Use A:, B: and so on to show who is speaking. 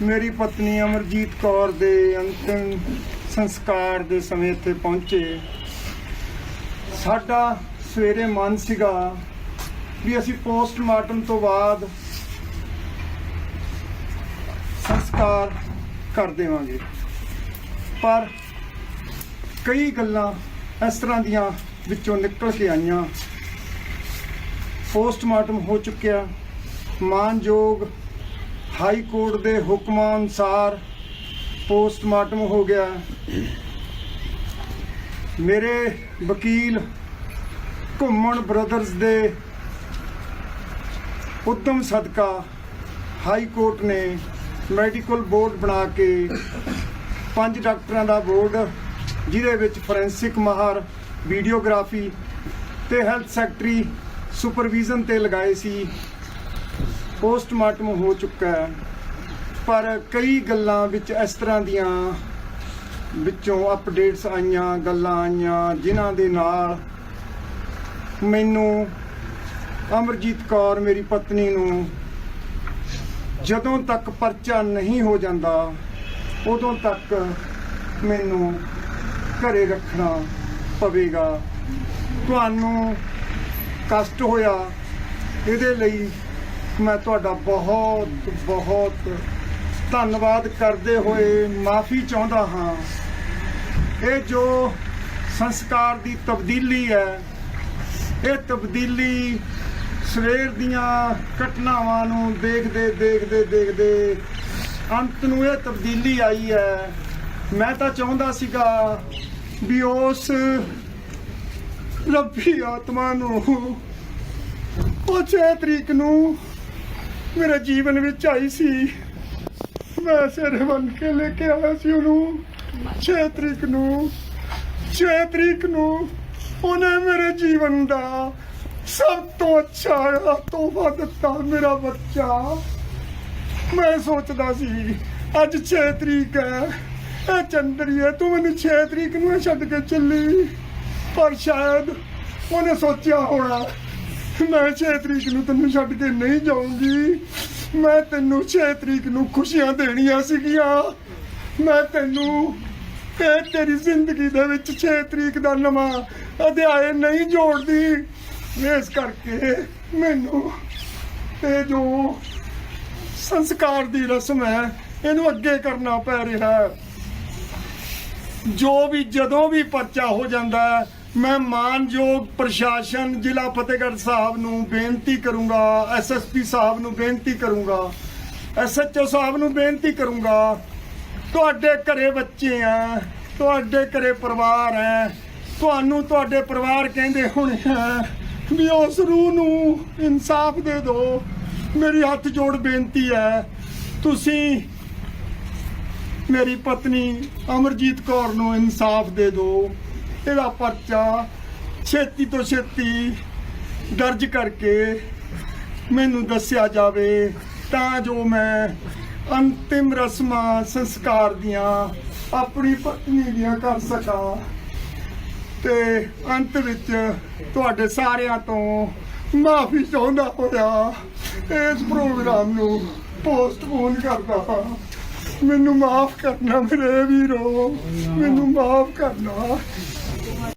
A: ਮੇਰੀ ਪਤਨੀ ਅਮਰਜੀਤ ਕੌਰ ਦੇ ਅੰਤਿਮ ਸੰਸਕਾਰ ਦੇ ਸਮੇਂ ਇੱਥੇ ਪਹੁੰਚੇ। ਸਾਡਾ ਸਵੇਰੇ ਮਨ ਸੀਗਾ ਵੀ ਅਸੀਂ ਪੋਸਟਮਾਰਟਮ ਤੋਂ ਬਾਅਦ ਸੰਸਕਾਰ ਕਰ ਦੇਵਾਂਗੇ। ਪਰ ਕਈ ਗੱਲਾਂ ਇਸ ਤਰ੍ਹਾਂ ਦੀਆਂ ਵਿੱਚੋਂ ਨਿਕਲ ਕੇ ਆਈਆਂ। ਪੋਸਟਮਾਰਟਮ ਹੋ ਚੁੱਕਿਆ। ਮਾਨਯੋਗ ਹਾਈ ਕੋਰਟ ਦੇ ਹੁਕਮਾਂ ਅਨੁਸਾਰ ਪੋਸਟਮਾਰਟਮ ਹੋ ਗਿਆ। ਮੇਰੇ ਵਕੀਲ ਘੁੰਮਣ ਬ੍ਰਦਰਜ਼ ਦੇ ਉਦਮ ਸਦਕਾ ਹਾਈ ਕੋਰਟ ਨੇ ਮੈਡੀਕਲ ਬੋਰਡ ਬਣਾ ਕੇ ਪੰਜ ਡਾਕਟਰਾਂ ਦਾ ਬੋਰਡ, ਜਿਹਦੇ ਵਿੱਚ ਫੋਰੈਂਸਿਕ ਮਾਹਰ, ਵੀਡੀਓਗ੍ਰਾਫੀ ਤੇ ਹੈਲਥ ਸੈਕਟਰੀ ਸੁਪਰਵਿਜ਼ਨ ਤੇ ਲਗਾਏ ਸੀ। ਪੋਸਟਮਾਰਟਮ ਹੋ ਚੁੱਕਾ ਹੈ। ਪਰ ਕਈ ਗੱਲਾਂ ਵਿੱਚ ਇਸ ਤਰ੍ਹਾਂ ਦੀਆਂ ਵਿੱਚੋਂ ਅਪਡੇਟਸ ਆਈਆਂ, ਗੱਲਾਂ ਆਈਆਂ, ਜਿਨ੍ਹਾਂ ਦੇ ਨਾਲ ਮੈਨੂੰ ਅਮਰਜੀਤ ਕੌਰ, ਮੇਰੀ ਪਤਨੀ ਨੂੰ ਜਦੋਂ ਤੱਕ ਪਰਚਾ ਨਹੀਂ ਹੋ ਜਾਂਦਾ, ਉਦੋਂ ਤੱਕ ਮੈਨੂੰ ਘਰੇ ਰੱਖਣਾ ਪਵੇਗਾ। ਤੁਹਾਨੂੰ ਕਸ਼ਟ ਹੋਇਆ, ਇਹਦੇ ਲਈ ਮੈਂ ਤੁਹਾਡਾ ਬਹੁਤ ਬਹੁਤ ਧੰਨਵਾਦ ਕਰਦੇ ਹੋਏ ਮਾਫੀ ਚਾਹੁੰਦਾ ਹਾਂ। ਇਹ ਜੋ ਸੰਸਕਾਰ ਦੀ ਤਬਦੀਲੀ ਹੈ, ਇਹ ਤਬਦੀਲੀ ਸਵੇਰ ਦੀਆਂ ਘਟਨਾਵਾਂ ਨੂੰ ਦੇਖਦੇ ਦੇਖਦੇ ਦੇਖਦੇ ਅੰਤ ਨੂੰ ਇਹ ਤਬਦੀਲੀ ਆਈ ਹੈ। ਮੈਂ ਤਾਂ ਚਾਹੁੰਦਾ ਸੀਗਾ ਵੀ ਉਸ ਰੱਬੀ ਆਤਮਾ ਨੂੰ ਉਹ 6 ਤਰੀਕ ਨੂੰ ਮੇਰੇ ਜੀਵਨ ਵਿੱਚ ਆਈ ਸੀ। ਮੈਂ ਸਿਰ ਬਨ ਕੇ ਲੈ ਕੇ ਆਇਆ ਸੀ ਉਹਨੂੰ। 6 ਤਰੀਕ ਨੂੰ 6 ਤਰੀਕ ਨੂੰ ਉਹਨੇ ਮੇਰੇ ਜੀਵਨ ਦਾ ਸਭ ਤੋਂ ਅੱਛਾ ਤੋਹਫਾ ਦਿੱਤਾ ਮੇਰਾ ਬੱਚਾ। ਮੈਂ ਸੋਚਦਾ ਸੀ, ਅੱਜ 6 ਤਰੀਕ ਹੈ, ਇਹ ਚੰਦਰੀ ਹੈ, ਤੂੰ ਮੈਨੂੰ 6 ਤਰੀਕ ਨੂੰ ਇਹ ਛੱਡ ਕੇ ਚੱਲੀ। ਪਰ ਸ਼ਾਇਦ ਉਹਨੇ ਸੋਚਿਆ ਹੋਣਾ ਮੈਂ 6 ਤਰੀਕ ਨੂੰ ਤੈਨੂੰ ਛੱਡ ਕੇ ਨਹੀਂ ਜਾਊਂਗੀ। ਮੈਂ ਤੈਨੂੰ 6 ਤਰੀਕ ਨੂੰ ਖੁਸ਼ੀਆਂ ਦੇਣੀਆਂ ਸੀਗੀਆਂ। ਮੈਂ ਤੈਨੂੰ ਇਹ ਤੇਰੀ ਜ਼ਿੰਦਗੀ ਦੇ ਵਿੱਚ 6 ਤਰੀਕ ਦਾ ਨਵਾਂ ਅਧਿਆਇ ਨਹੀਂ ਜੋੜਦੀ। ਇਸ ਕਰਕੇ ਮੈਨੂੰ ਇਹ ਜੋ ਸੰਸਕਾਰ ਦੀ ਰਸਮ ਹੈ, ਇਹਨੂੰ ਅੱਗੇ ਕਰਨਾ ਪੈ ਰਿਹਾ। ਜੋ ਵੀ ਜਦੋਂ ਵੀ ਪਰਚਾ ਹੋ ਜਾਂਦਾ ਹੈ ਮੈਂ ਮਾਨਯੋਗ ਪ੍ਰਸ਼ਾਸਨ ਜ਼ਿਲ੍ਹਾ ਫਤਿਹਗੜ੍ਹ ਸਾਹਿਬ ਨੂੰ ਬੇਨਤੀ ਕਰੂੰਗਾ ਐਸਐਸਪੀ ਸਾਹਿਬ ਨੂੰ ਬੇਨਤੀ ਕਰੂੰਗਾ ਐਸਐਚਓ ਸਾਹਿਬ ਨੂੰ ਬੇਨਤੀ ਕਰੂੰਗਾ, ਤੁਹਾਡੇ ਘਰੇ ਬੱਚੇ ਆ, ਤੁਹਾਡੇ ਘਰੇ ਪਰਿਵਾਰ ਹੈ ਤੁਹਾਨੂੰ ਤੁਹਾਡੇ ਪਰਿਵਾਰ ਕਹਿੰਦੇ ਹੋਣੇ ਆ ਵੀ ਉਸ ਰੂਹ ਨੂੰ ਇਨਸਾਫ ਦੇ ਦਿਓ। ਮੇਰੀ ਹੱਥ ਜੋੜ ਬੇਨਤੀ ਹੈ, ਤੁਸੀਂ ਮੇਰੀ ਪਤਨੀ ਅਮਰਜੀਤ ਕੌਰ ਨੂੰ ਇਨਸਾਫ ਦੇ ਦਿਓ। ਇਹਦਾ ਪਰਚਾ ਛੇਤੀ ਤੋਂ ਛੇਤੀ ਦਰਜ ਕਰਕੇ ਮੈਨੂੰ ਦੱਸਿਆ ਜਾਵੇ, ਤਾਂ ਜੋ ਮੈਂ ਅੰਤਿਮ ਰਸਮਾਂ ਸੰਸਕਾਰ ਦੀਆਂ ਆਪਣੀ ਪਤਨੀ ਦੀਆਂ ਕਰ ਸਕਾਂ। ਤੇ ਅੰਤ ਵਿੱਚ ਤੁਹਾਡੇ ਸਾਰਿਆਂ ਤੋਂ ਮਾਫੀ ਚਾਹੁੰਦਾ ਹੋਇਆ ਇਸ ਪ੍ਰੋਗਰਾਮ ਨੂੰ ਪੋਸਟਪੋਨ ਕਰਦਾ ਹਾਂ। ਮੈਨੂੰ ਮਾਫ ਕਰਨਾ ਮੇਰੇ ਵੀਰੋ, ਮੈਨੂੰ ਮਾਫ ਕਰਨਾ।